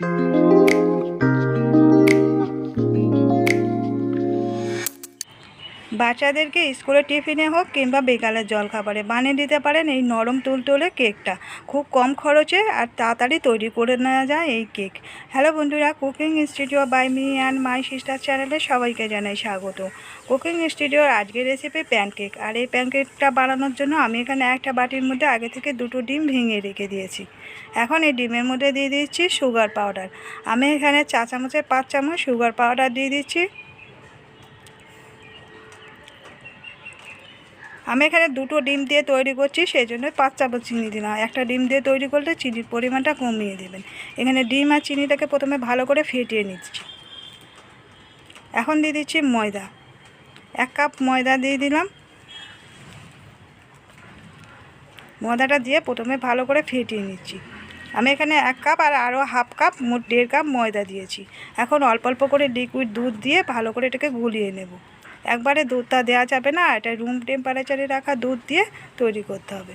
you. বাচ্চাদেরকে স্কুলে টিফিনে হোক কিংবা বিকালের জলখাবারে বানিয়ে দিতে পারেন এই নরম তুলতুলে কেকটা। খুব কম খরচে আর তাড়াতাড়ি তৈরি করে নেওয়া যায় এই কেক। হ্যালো বন্ধুরা, cooking institute by me and my sister চ্যানেলে সবাইকে জানাই স্বাগত। কুকিং ইনস্টিটিউট আজকের রেসিপি প্যানকেক আর এই প্যানকেকটা বানানোর জন্য আমি এখানে একটা বাটির মধ্যে আগে থেকে দুটো ডিম ভেঙে রেখে দিয়েছি। এখন এই ডিমের মধ্যে দিয়ে দিচ্ছি সুগার পাউডার আমি এখানে চা চামচের পাঁচ চামচ সুগার পাউডার দিয়ে দিচ্ছি। আমি এখানে দুটো ডিম দিয়ে তৈরি করছি, সেই জন্য পাঁচ চামচ চিনি দিলাম। একটা ডিম দিয়ে তৈরি করলে চিনির পরিমাণটা কমিয়ে দেবেন। এখানে ডিম আর চিনিটাকে প্রথমে ভালো করে ফেটিয়ে নিচ্ছি। এখন দিয়ে দিচ্ছি ময়দা। এক কাপ ময়দা দিয়ে দিলাম। ময়দাটা দিয়ে প্রথমে ভালো করে ফেটিয়ে নিচ্ছি। আমি এখানে এক কাপ আর আরও হাফ কাপ, মোট দেড় কাপ ময়দা দিয়েছি। এখন অল্প অল্প করে লিকুইড দুধ দিয়ে ভালো করে এটাকে গুলিয়ে নেব। একবারে দুধটা দেওয়া যাবে না, এটা রুম টেম্পারেচারে রাখা দুধ দিয়ে তৈরি করতে হবে।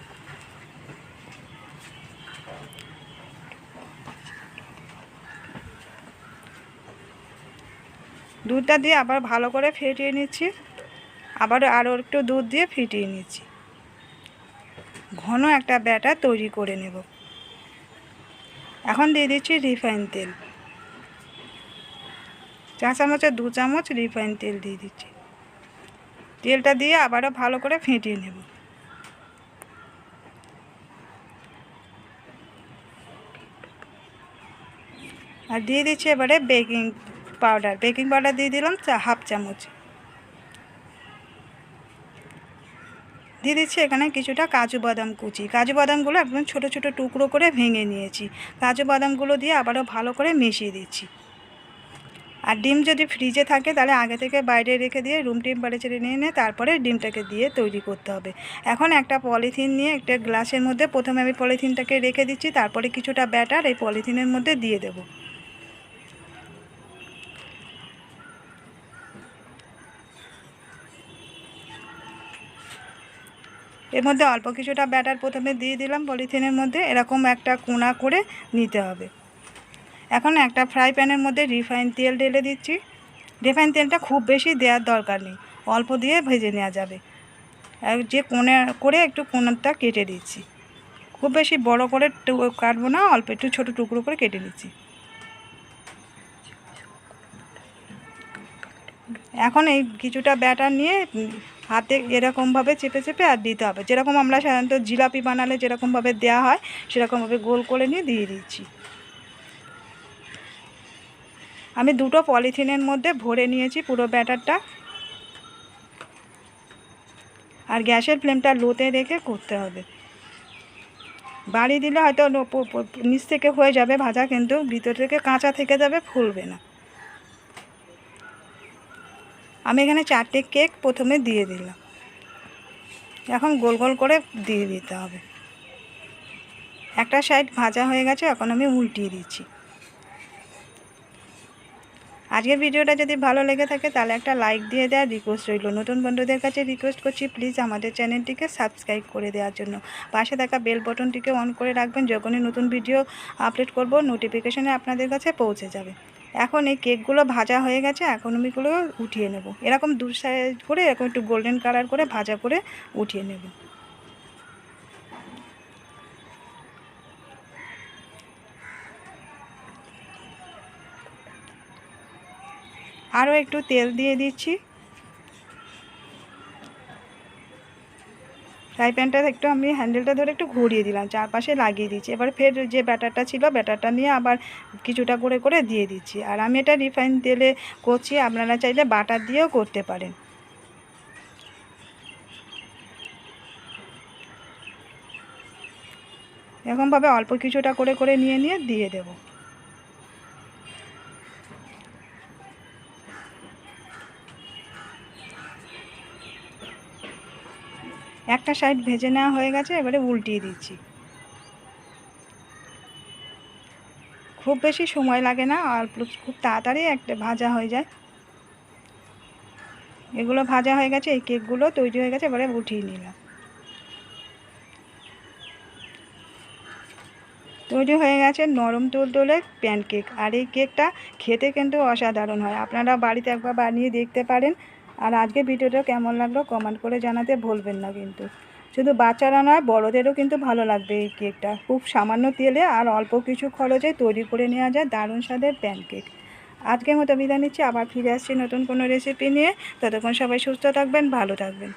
দুধটা দিয়ে আবার ভালো করে ফেটিয়ে নিচ্ছি, আবার আরও একটু দুধ দিয়ে ফিটিয়ে নিচ্ছি। ঘন একটা ব্যাটার তৈরি করে নেব। এখন দিয়ে দিচ্ছি রিফাইন তেল। চা চামচের দু চামচ রিফাইন তেল দিয়ে দিচ্ছি। তেলটা দিয়ে আবারও ভালো করে ফেটিয়ে নেব। আর দিয়ে দিচ্ছি এবারে বেকিং পাউডার। বেকিং পাউডার দিয়ে দিলাম হাফ চামচ। দিয়ে দিচ্ছি এখানে কিছুটা কাজু বাদাম কুচি। কাজু বাদামগুলো একদম ছোট ছোট টুকরো করে ভেঙে নিয়েছি। কাজু বাদামগুলো দিয়ে আবারও ভালো করে মিশিয়ে দিচ্ছি। আর ডিম যদি ফ্রিজে থাকে, তাহলে আগে থেকে বাইরে রেখে দিয়ে রুম টেম্পারেচারে নিয়ে নিয়ে তারপরে ডিমটাকে দিয়ে তৈরি করতে হবে। এখন একটা পলিথিন নিয়ে একটা গ্লাসের মধ্যে প্রথমে আমি পলিথিনটাকে রেখে দিচ্ছি, তারপরে কিছুটা ব্যাটার এই পলিথিনের মধ্যে দিয়ে দেবো। এর মধ্যে অল্প কিছুটা ব্যাটার প্রথমে দিয়ে দিলাম পলিথিনের মধ্যে, এরকম একটা কোনা করে নিতে হবে। এখন একটা ফ্রাই প্যানের মধ্যে রিফাইন তেল ঢেলে দিচ্ছি। রিফাইন তেলটা খুব বেশি দেওয়ার দরকার নেই, অল্প দিয়ে ভেজে নেওয়া যাবে। যে কোণে, করে একটু কোনারটা কেটে দিচ্ছি খুব বেশি বড় করে কাটবো না, অল্প একটু ছোটো টুকরো করে কেটে নিচ্ছি। এখন এই কিছুটা ব্যাটার নিয়ে, হাতে এরকমভাবে চেপে চেপে আর দিতে হবে। যেরকম আমরা সাধারণত জিলাপি বানালে যেরকমভাবে দেওয়া হয়, সেরকমভাবে গোল করে নিয়ে দিয়ে দিচ্ছি। আমি দুটো পলিথিনের মধ্যে ভরে নিয়েছি পুরো ব্যাটারটা। আর গ্যাসের ফ্লেমটা লোতে রেখে করতে হবে। বাড়ি দিলে হয়তো নিচ থেকে হয়ে যাবে ভাজা, কিন্তু ভিতর থেকে কাঁচা থেকে যাবে ফুলবে না। আমি এখানে চারটে কেক প্রথমে দিয়ে দিলাম। এখন গোল গোল করে দিয়ে দিতে হবে। একটা সাইড ভাজা হয়ে গেছে, এখন আমি উল্টিয়ে দিচ্ছি। আজকের ভিডিওটা যদি ভালো লেগে থাকে, তাহলে একটা লাইক দিয়ে দেওয়ার রিকোয়েস্ট রইল। নতুন বন্ধুদের কাছে রিকোয়েস্ট করছি প্লিজ আমাদের চ্যানেলটিকে সাবস্ক্রাইব করে দেওয়ার জন্য। পাশে থাকা বেল বটনটিকে অন করে রাখবেন। যখনই নতুন ভিডিও আপলোড করব নোটিফিকেশানে আপনাদের কাছে পৌঁছে যাবে। এখন এই কেকগুলো ভাজা হয়ে গেছে, এখন আমিগুলো উঠিয়ে নেব। এরকম দু সাইড করে, এরকম একটু গোল্ডেন কালার করে ভাজা করে উঠিয়ে নেব। আরও একটু তেল দিয়ে দিচ্ছি। ফ্রাই প্যানটা একটু আমি হ্যান্ডেলটা ধরে একটু ঘুরিয়ে দিলাম, চারপাশে লাগিয়ে দিচ্ছি। এবার ফের যে ব্যাটারটা ছিল, ব্যাটারটা নিয়ে আবার কিছুটা করে করে দিয়ে দিচ্ছি। আর আমি এটা রিফাইন তেলে করছি, আপনারা চাইলে বাটার দিয়েও করতে পারেন। এরকমভাবে অল্প কিছুটা করে করে নিয়ে নিয়ে দিয়ে দেবো। একটা সাইড ভেজে নেওয়া হয়ে গেছে, এবারে উল্টিয়ে দিচ্ছি। খুব বেশি সময় লাগে না, আর খুব তাড়াতাড়ি একটা ভাজা হয়ে যায়। এগুলো ভাজা হয়ে গেছে, এই কেকগুলো তৈরি হয়ে গেছে, এবারে উঠিয়ে নিলাম। তৈরি হয়ে গেছে নরম তুলতুলে প্যানকেক আর এই কেকটা খেতে কিন্তু অসাধারণ হয়। আপনারা বাড়িতে একবার বানিয়ে দেখতে পারেন। আর আজকে ভিডিওটা কেমন লাগল কমেন্ট করে জানাতে ভুলবেন না কিন্তু। শুধু বাচ্চারা নয়, বড়োদেরও কিন্তু ভালো লাগবে এই কেকটা খুব সামান্য তেলে আর অল্প কিছু খরচে তৈরি করে নেওয়া যায় দারুণ স্বাদের প্যানকেক আজকের মতো বিদায় নিচ্ছি, আবার ফিরে আসছি নতুন কোনো রেসিপি নিয়ে। ততক্ষণ সবাই সুস্থ থাকবেন, ভালো থাকবেন।